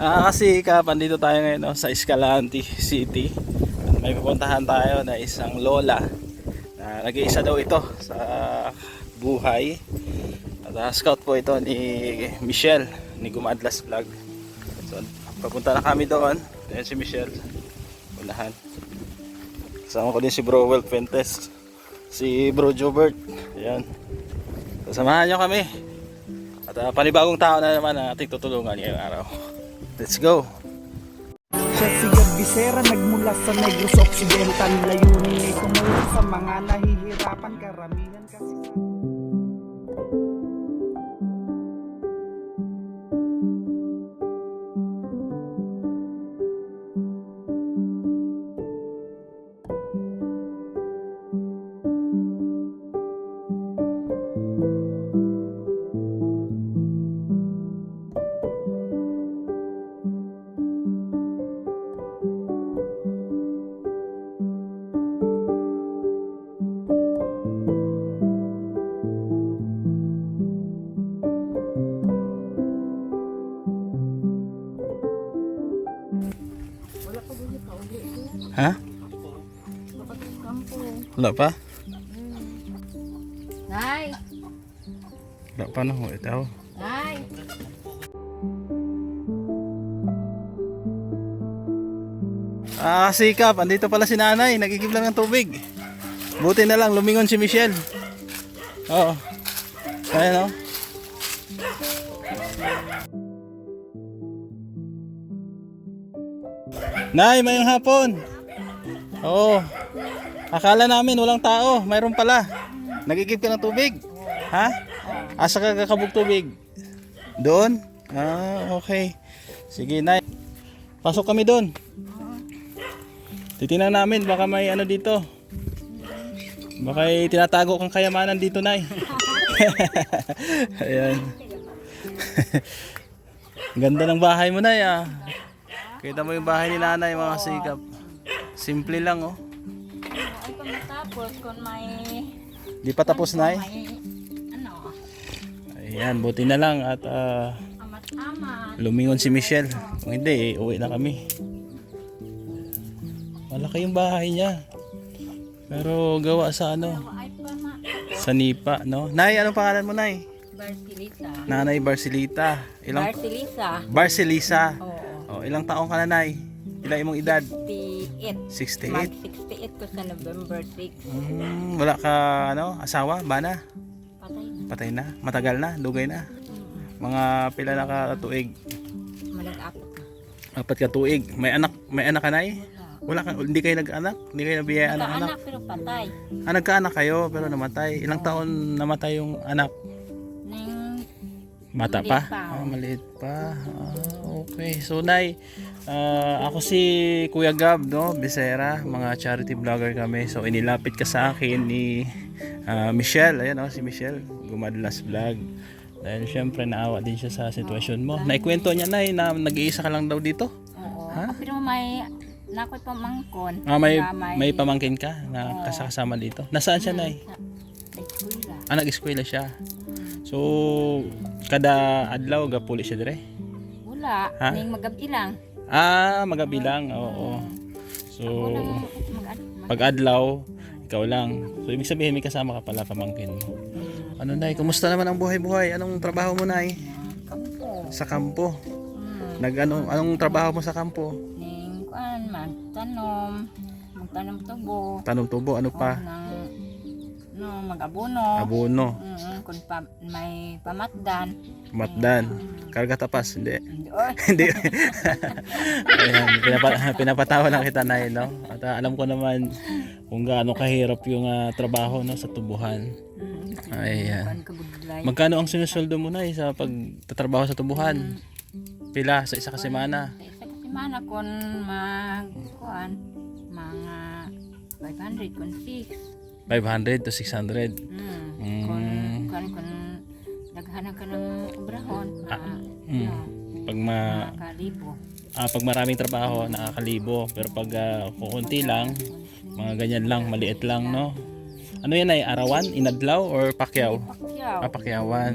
Ah, kasi kapan dito tayo ngayon no, sa Escalante City. May pupuntahan tayo na isang lola. Na nag-iisa daw ito sa buhay. At ah, scout po ito ni Michelle ni Gumadlas Vlog. So, papunta na kami doon. Ayan si Michelle. Unahan. Kasama ko din si Bro Will Fuentes. Si Bro Jobert. Ayan. Sasamahan nyo kami. At ah, panibagong tao na naman ang ating tutulungan ngayong araw. Let's go! Siya si Bisera nagmula sa Negros Occidental Layunin ay tumulong sa mga nahihirapan karamihan kasi Wala pa? Nay! Wala pa no? Ito. Nay! Ah, sikap. Andito pala si nanay. Nagigib lang ng tubig. Buti na lang. Lumingon si Michelle. Oo. Ayan o. Nay, mayong hapon. Oo. Akala namin walang tao. Mayroon pala. Nagigib ka ng tubig? Ha? Asa ka kakabog tubig? Doon? Ah, okay. Sige, Nay. Pasok kami doon. Titingnan namin baka may ano dito. Baka tinatago kang kayamanan dito, Nay. Ayan. Ganda ng bahay mo, Nay, ah. Kita mo yung bahay ni Nanay, mga sikap. Simple lang, oh. Kung matapos, kung may... Di pa tapos, Nay. May... Ano? Ayan, buti na lang at ah, Amat-amat. lumingon si Michelle. Kung hindi, eh, uwi na kami. Malaki yung bahay niya. Pero gawa sa ano, Ay, sa nipa, no? Nay, anong pangalan mo, Nay? Barsilisa. Nanay Barcelita. Ilang Barsilisa. Barcelisa. Oo. Oh, ilang taong ka na, Nay? Ilang imong edad? 68. 68. Mag 68 ko sa November 6. Hmm, wala ka ano, asawa, bana? Patay na. Patay na, matagal na, dugay na. Mga pila na ka tuig. Malag-apot na. Apat ka tuig. May anak, may anak ka, Nay? Wala ka, hindi kayo nag-anak? Hindi kayo nabiyay anak-anak? Anak pero patay. Ah, nagkaanak kayo pero namatay. Ilang taon namatay yung anak? Maliit pa? pa. Ah, maliit pa. Ah, okay. So, Nay, ah, ako si Kuya Gab, no? Bisera, mga charity vlogger kami. So, inilapit ka sa akin ni ah, Michelle. Ayan, oh, si Michelle. Gumadlas vlog. Dahil syempre naawa din siya sa sitwasyon mo. Naikwento niya, Nay, na nag-iisa ka lang daw dito. Oo. Ha? Pero may nakoy pamangkon. Ah, may, Kaya may pamangkin ka na kasama dito. Nasaan siya, Nay? eskwela. Ah, nag-eskwela siya. So, kada adlaw gapuli siya dire. Wala. Ha? Ning magabi lang. Ah, magabi lang. Oo. So, pag adlaw, ikaw lang. So, ibig sabihin may kasama ka pala pamangkin mo. Ano nay, kumusta naman ang buhay-buhay? Anong trabaho mo nay? kampo. Sa kampo. Hmm. Nag anong, anong trabaho mo sa kampo? Ning kuan man tanom, magtanom tubo. Tanong tubo, ano pa? Nang no mag-abono. Abono, Mm, kung pa, may pamatdan. matdan, karga tapas, hindi. Hindi. Ayan, pinapa, pinapatawa lang kita na no? At ah, alam ko naman kung gaano kahirap yung ah, trabaho no, sa tubuhan. mm, Ayan. Magkano ang sinusweldo mo na sa pagtatrabaho sa tubuhan? Pila sa isa ka semana? Sa isa ka semana kung mag kuan mga 500 kung 6. 500 to 600. Mm. Mm. Kung kuan kung daghanan ka ng obrahon, ah, mm. no, Pag ma kalibo. ah, pag maraming trabaho nakakalibo pero pag ah, kukunti lang, mga ganyan lang, maliit lang no. Ano yan ay arawan, inadlaw or pakyaw? Pakyaw. Ah, pakyawan.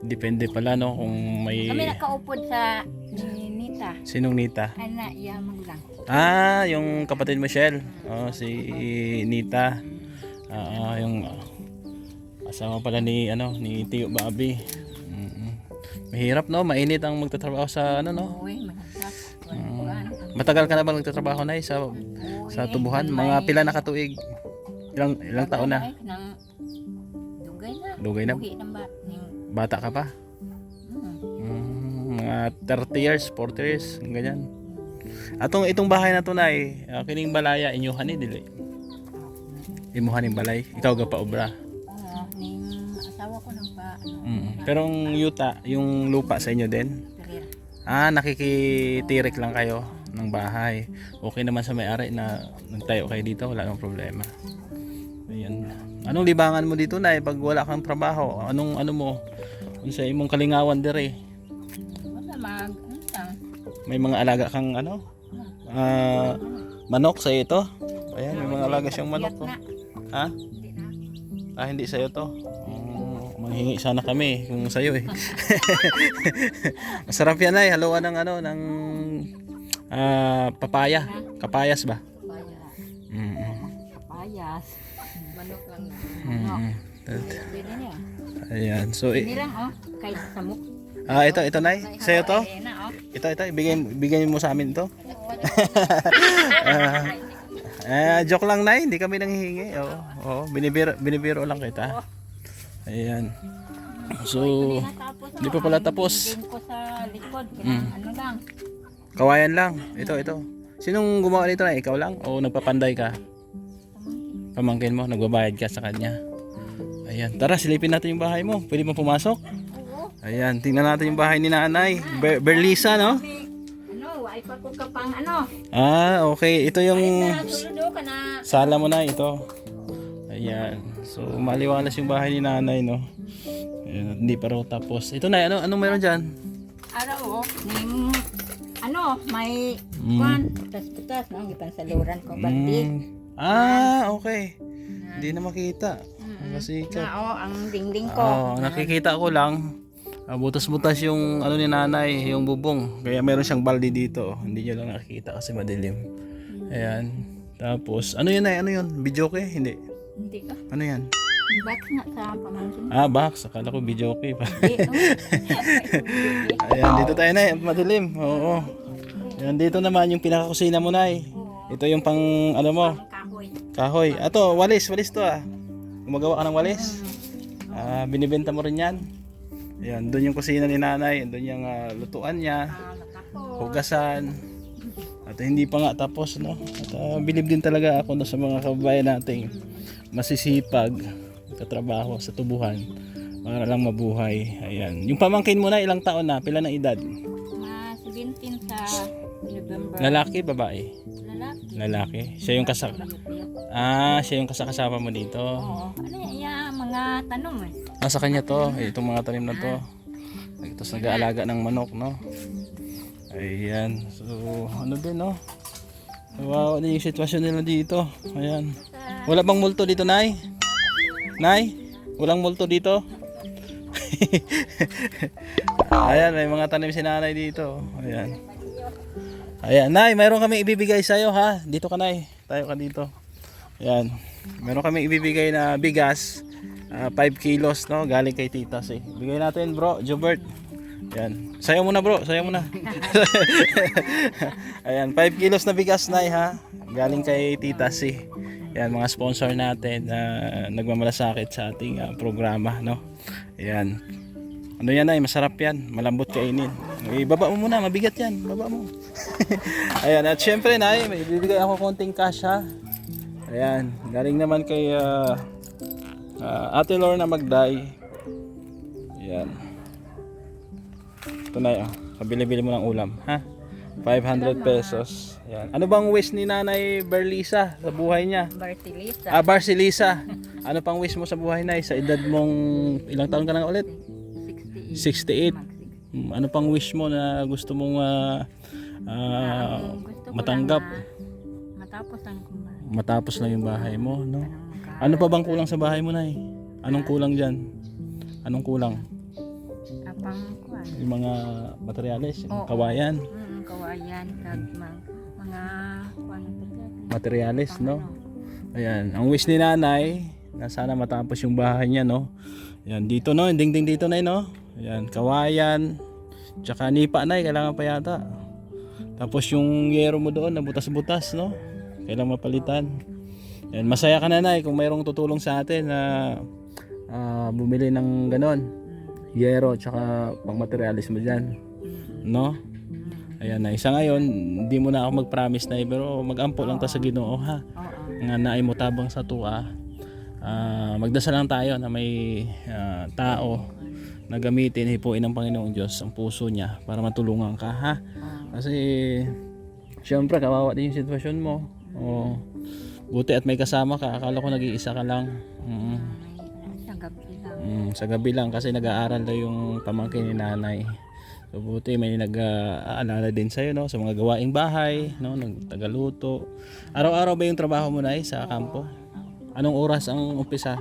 Depende pala no kung may Kami nakaupod sa ni Nita. Sinong Nita? Anak, iya magulang. Ah, yung kapatid mo, Shell. Oh, si Nita. Ah, ah, yung asawa pala ni ano ni Tio Bobby. Mm-mm. Mahirap no, mainit ang magtatrabaho sa ano no. Kuan. Matagal ka na ba nagtatrabaho na sa sa tubuhan? Mga pila na katuig? Ilang ilang taon na? Dugay na. Bata ka pa? hmm. Mm, mga 30 years, 40 years, ganyan. Atong itong bahay na to na eh, ah, kining balaya inyuhan ni dili. Imuhan ning balay, ikaw ga pa obra. Oo, ning asawa ko nang pa, ano, Mm. Pero ang yuta, yung lupa sa inyo din. Ah, nakikitirik lang kayo ng bahay. Okay naman sa may-ari na nagtayo kayo dito, wala nang problema. Ayan. Anong libangan mo dito na pag wala kang trabaho? Anong ano mo? Kung sa imong kalingawan dire, Wala mag, ano lang, may mga alaga kang ano? Ah, manok sa ito. Ayan, may mga alaga siyang manok. Oh. na. Ha? Hindi na. Ah, hindi sa'yo to. Oh, manghingi sana kami kung sa'yo eh. Masarap yan ay, haluan ng ano, ng ah, papaya. Kapayas ba? Papaya. Mm Papayas. Manok lang na. -mm. Pwede niya. Ayan, so Hindi eh, lang, oh. Kahit samok. ah, ito, ito nay, sa'yo to? Na, oh. Ito, ito, ibigay, ibigay mo sa amin to. Ah, eh, joke lang nay, hindi kami nanghihingi. Oo, oo, binibiro, binibiro lang kita. Ayan. So, Hindi pa pala tapos. Lang. Kawayan lang. Ito, ito. Sinong gumawa nito na? Ikaw lang? O nagpapanday ka? Pamangkin mo, nagbabayad ka sa kanya. Ayan, tara silipin natin yung bahay mo. Pwede mo pumasok? Ayan, tingnan natin yung bahay ni nanay. Ber Berlisa, no? May, ano, ay pa ko kapang ano. Ah, okay. Ito yung Na, suludo ka na. sala mo na ito. Ayan. So, maliwalas yung bahay ni nanay, no? Ayan, hindi pa raw tapos. Ito na, ano, anong meron dyan? Araw, oh. Ning, ano, may, Mm. kwan, putas-putas, no? Gipan sa luran ko, baldi. Mm. Ah, okay. Hindi na makita. Kasi Na, oh, ang dingding ko. Oh, nakikita ko lang. Ah, butas-butas yung ano ni nanay, yung bubong. Kaya meron siyang balde dito. Hindi niya lang nakikita kasi madilim. Ayan. Tapos, ano yun ay? Ano yun? Videoke? Hindi. Hindi ka. Ano yan? Back nga sa pamangkin. Ah, box. Akala ko videoke pa. Oh. Ayan, dito tayo na. Madilim. Oo. Ayan, dito naman yung pinakakusina mo na Ito yung pang, ano mo, kahoy. kahoy. Ato, walis. Walis to ah. Gumagawa ka ng walis. Ah, binibenta mo rin yan. Ayan, doon yung kusina ni nanay. Doon yung ah, lutuan niya. Ah, hugasan. At hindi pa nga tapos, no? At uh, bilib din talaga ako no, sa mga kababayan nating masisipag katrabaho sa tubuhan para lang mabuhay. Ayan. Yung pamangkin mo na ilang taon na? Pila ng edad? Mga 17 sa November. Lalaki, babae? Lalaki. Lalaki. Siya yung kasa Piyot-piyot. Ah, siya yung kasakasama mo dito. Oo. Ano yan? Mga tanong eh. Nasa kanya to, eh, itong mga tanim na to. Tapos nag-aalaga ng manok, no? Ayan. So, ano din, no? Wow, ano yung sitwasyon nila dito? Ayan. Wala bang multo dito, Nay? Nay? Walang multo dito? Ayan, may mga tanim si nanay dito. Ayan. Ayan, Nay, mayroon kami ibibigay sa'yo, ha? Dito ka, Nay. Tayo ka dito. Ayan. Meron kami ibibigay na bigas. 5 kilos, no? Galing kay Tita, si. Bigay natin, bro. Jobert. Ayan. Sayo muna, bro. Sayo muna. Ayan, 5 kilos na bigas, Nay, ha? Galing kay Tita, si. Ayan, mga sponsor natin na nagmamalasakit sa ating ah, programa, no? Ayan. Ano yan, Nay? Masarap yan. Malambot kainin. Ibaba mo muna. Mabigat yan. Baba mo. Ayan. At syempre, Nay, may bibigay ako konting cash, ha? Ayan. Galing naman kay ah, ah, Ate Lorna Magday. Ayan. Ito na yun. Kabili-bili mo ng ulam. Ha? 500 pesos. Ayan. Ano bang wish ni Nanay Berlisa sa buhay niya? Bartilisa. Ah, Barcelisa. Ano pang wish mo sa buhay na sa edad mong ilang taon ka na ulit? 68. 68. Hmm, Ano pang wish mo na gusto mong ah, ah, gusto ko matanggap? lang na matapos ang kumain. Matapos lang yung bahay mo, no? Ano pa bang kulang sa bahay mo na Anong kulang dyan? Anong kulang? Apang kuan. Yung mga materyales, yung Oo. kawayan, Mm, kawayan kag mga mga kuan materyales, no? ano. Ayan, ang wish ni nanay, na sana matapos yung bahay niya, no? Ayan, dito, no? Yung dingding dito, na no? Ayan, kawayan, tsaka nipa, na kailangan pa yata. Tapos yung yero mo doon, na butas-butas, no? Kailangan mapalitan. Ayan, masaya ka na, nay, kung mayroong tutulong sa atin na ah, bumili ng ganon. Yero, tsaka pang materialis mo dyan. No? Ayan na, isa ngayon, hindi mo na ako mag-promise na pero mag-ampo lang ta sa ginoo ha nga naay mo tabang sa tuwa Ah, magdasal lang tayo na may ah, tao na gamitin hipuin ng Panginoong Diyos ang puso niya para matulungan ka ha kasi syempre kawawa din yung sitwasyon mo oh, buti at may kasama ka akala ko nag-iisa ka lang mm, sa gabi lang. mm, sa gabi lang kasi nag-aaral daw yung pamangkin ni nanay so buti may nag-aalala din sa'yo no, sa mga gawaing bahay no, nagtagaluto araw-araw ba yung trabaho mo na sa kampo? Anong oras ang umpisa?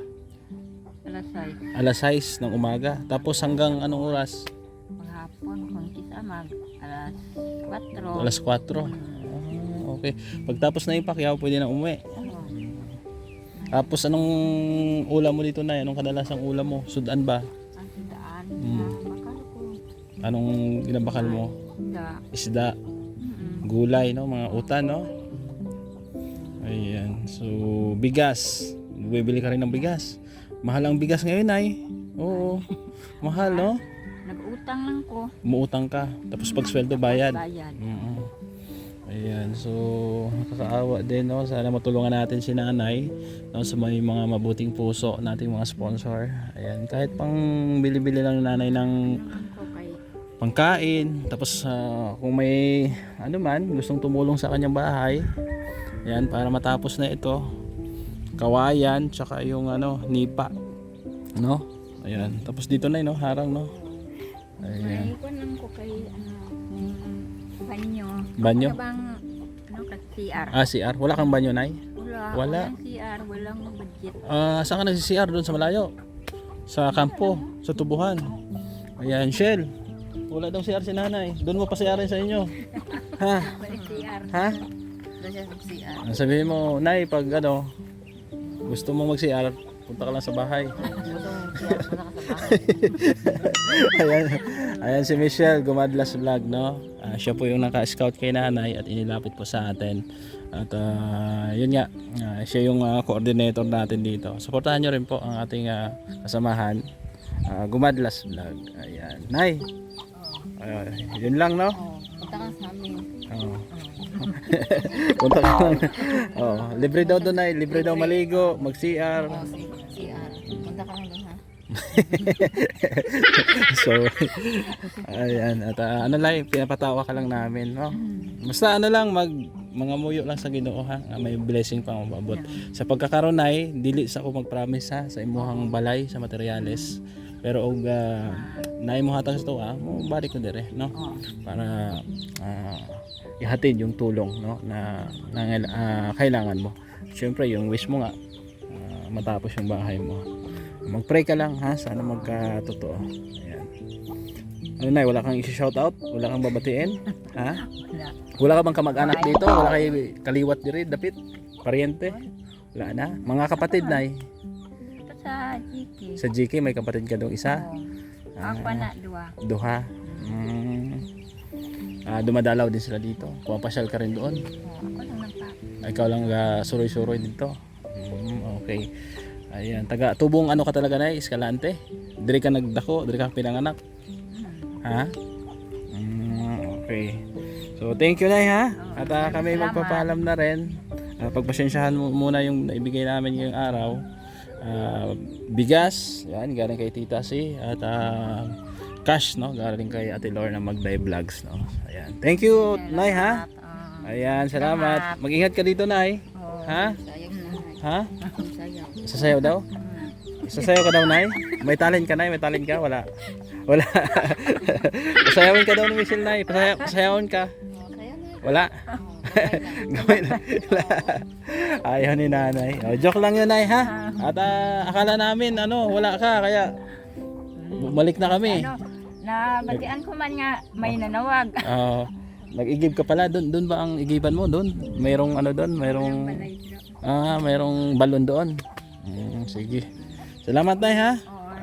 Alas 6. Alas 6 ng umaga. Tapos hanggang anong oras? Maghapon kita mag alas 4. Alas 4. Ah, okay. Pagtapos na yung pakyaw, pwede na umuwi. Tapos anong ulam mo dito na? Anong kadalasang ulam mo? Sudan ba? Ang daan Hmm. na bakal ko. Anong ginabakal mo? Da. Isda, Mm-mm. gulay, no? Mga utan, no? Ayan. So, bigas. Bibili ka rin ng bigas. Mahal ang bigas ngayon, ay. Oo. Mahal, no? Nag-utang lang ko. Umuutang ka. Tapos pag sweldo, bayad. Bayad. Mm. Ayan, so nakakaawa din no. Sana matulungan natin si nanay no, sa may mga mabuting puso nating mga sponsor. Ayan, kahit pang bili-bili lang ng nanay ng pangkain. Tapos ah, kung may ano man, gustong tumulong sa kanyang bahay. Ayan, para matapos na ito. Kawayan, tsaka yung ano, nipa. No? Ayan, tapos dito na no, harang no. Ayan. lang ko banyo. Banyo? Ano bang ano ka CR? Ah, CR. Wala kang banyo, Nay? Wala. Wala. Walang CR, walang budget. Ah, saan ka nagsi-CR doon sa malayo? Sa kampo, sa tubuhan. Ayan, Shell. Wala daw CR si nanay. Doon mo pa CR sa inyo. Ha? Balik CR. Ha? Doon siya sa CR. Ah, Sabihin mo, Nay, pag ano, gusto mo mag-CR, punta ka lang sa bahay. Ayan, ayan si Michelle, Gumadlas Vlog, no? Ah, siya po yung naka-scout kay nanay at inilapit po sa atin. At ah, yun nga, ah, siya yung ah, coordinator natin dito. Suportahan nyo rin po ang ating ah, kasamahan, ah, Gumadlas Vlog. Ayan. Nay, ah, yun lang, no? Oh, punta ka sa amin. Oo. Punta ka lang. Oh, libre daw doon, Nay. Libre daw maligo, mag-CR. Oh, si CR. Punta ka lang. so, ayan. At ah, ano lang, pinapatawa ka lang namin, no? Basta ano lang, mag mga muyo lang sa ginoo ha. nga May blessing pa mababot. Sa pagkakaroon ay, dili sa ako mag-promise ha, sa imuhang balay, sa materyales. Pero og uh, naay mo hatag sa ah, mo balik ko dire, no? Para ah, ihatid yung tulong, no? Na, na ah, kailangan mo. Siyempre, yung wish mo nga, ah, matapos yung bahay mo. Mag-pray ka lang ha, sana magkatotoo. Ayan. Ano na, wala kang isi-shout out? Wala kang babatiin? Ha? Wala. Wala ka bang kamag-anak dito? Wala kay kaliwat diri, dapit? Pariente? Wala na? Mga kapatid na sa GK. Sa GK may kapatid ka dong isa? Oh. Ang pana, dua. Duha? Mm. Ah, dumadalaw din sila dito. Pumapasyal ka rin doon. Oh, ako lang nagpa. Ikaw lang uh, suroy-suroy dito. Mm, okay. Ayan, taga tubong ano ka talaga na Escalante? Diri ka nagdako, diri ka pinanganak. Ha? Mm, okay. So thank you na ha. At ah, kami Salamat. magpapaalam na rin. Ah, pagpasensyahan mo muna yung naibigay namin ngayong araw. Ah, bigas, yan, galing kay Tita Si. At ah, cash, no? Galing kay Ate Lorna Magday Vlogs, no? Ayan. Thank you, Nay, ha? Oh. Ayan, salamat. Mag-ingat ka dito, Nay. Oh, Ha? Sayang. Ha? Sayang. Sasayaw daw? Sasayaw ka daw, Nay? May talent ka, Nay? May talent ka? Wala. Wala. Pasayawin ka daw ni Michelle, Nay. Pasaya pasayawin ka. Oh. Wala. Gawin na. Ayaw ni nanay. O, joke lang yun, Nay, ha? At ah, akala namin, ano, wala ka. Kaya, bumalik na kami. Ano, Na batian ko man nga may nanawag. Ah, nag-igib ka pala doon. Doon ba ang igiban mo doon? Mayroong ano doon? Mayroong ah, mayroong balon doon. Mm, sige. Salamat na ha.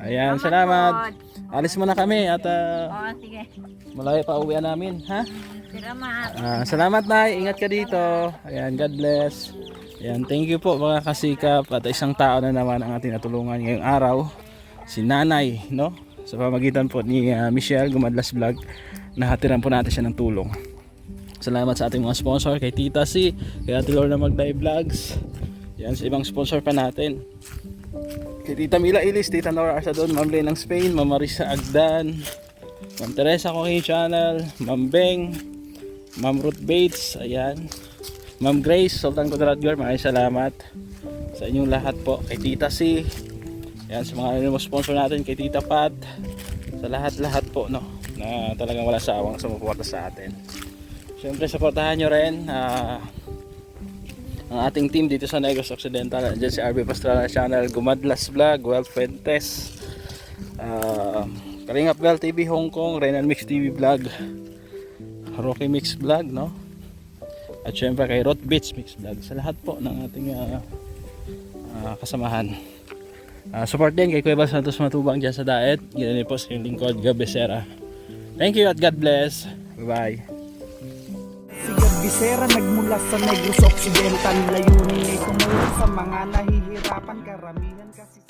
Ayan, salamat. Alis muna kami at Oo, sige. malayo pa uwian namin, ha? Salamat. Ah, salamat na, ingat ka dito. Ayan, God bless. Ayan, thank you po mga kasikap at isang tao na naman ang ating natulungan ngayong araw, si Nanay, no? Sa pamagitan po ni ah, Michelle Gumadlas Vlog, nahatiran po natin siya ng tulong. Salamat sa ating mga sponsor, kay Tita C, kay Ate Lorna Magday Vlogs, yan sa ibang sponsor pa natin. Kay Tita Mila Ilis, Tita Nora Arsadon, Ma'am Lay ng Spain, Ma'am Marisa Agdan, Ma'am Teresa Cooking Channel, Ma'am Beng, Ma'am Ruth Bates, ayan. Ma'am Grace, Sultan Quadradgar, maraming salamat sa inyong lahat po. Kay Tita C, ayan, sa mga ano, sponsor natin, kay Tita Pat, sa lahat-lahat po, no, na talagang wala sawang sumuporta sa atin. Siyempre, supportahan nyo rin, ah, ang ating team dito sa Negros Occidental. Andiyan si RB Pastrana Channel, Gumadlas Vlog, Well Fuentes, uh, Kalingap Bell TV Hong Kong, Renan Mix TV Vlog, Rocky Mix Vlog, no? At syempre kay Rot Beats Mix Vlog. Sa lahat po ng ating ah, ah, kasamahan. Ah, support din kay Kuya Santos Matubang dyan sa Daet. Ganun din po sa inyong lingkod, Gabesera. Thank you at God bless. Bye-bye. Si Gabisera nagmula sa Negros Occidental Layunin ay tumulong sa mga nahihirapan karamihan kasi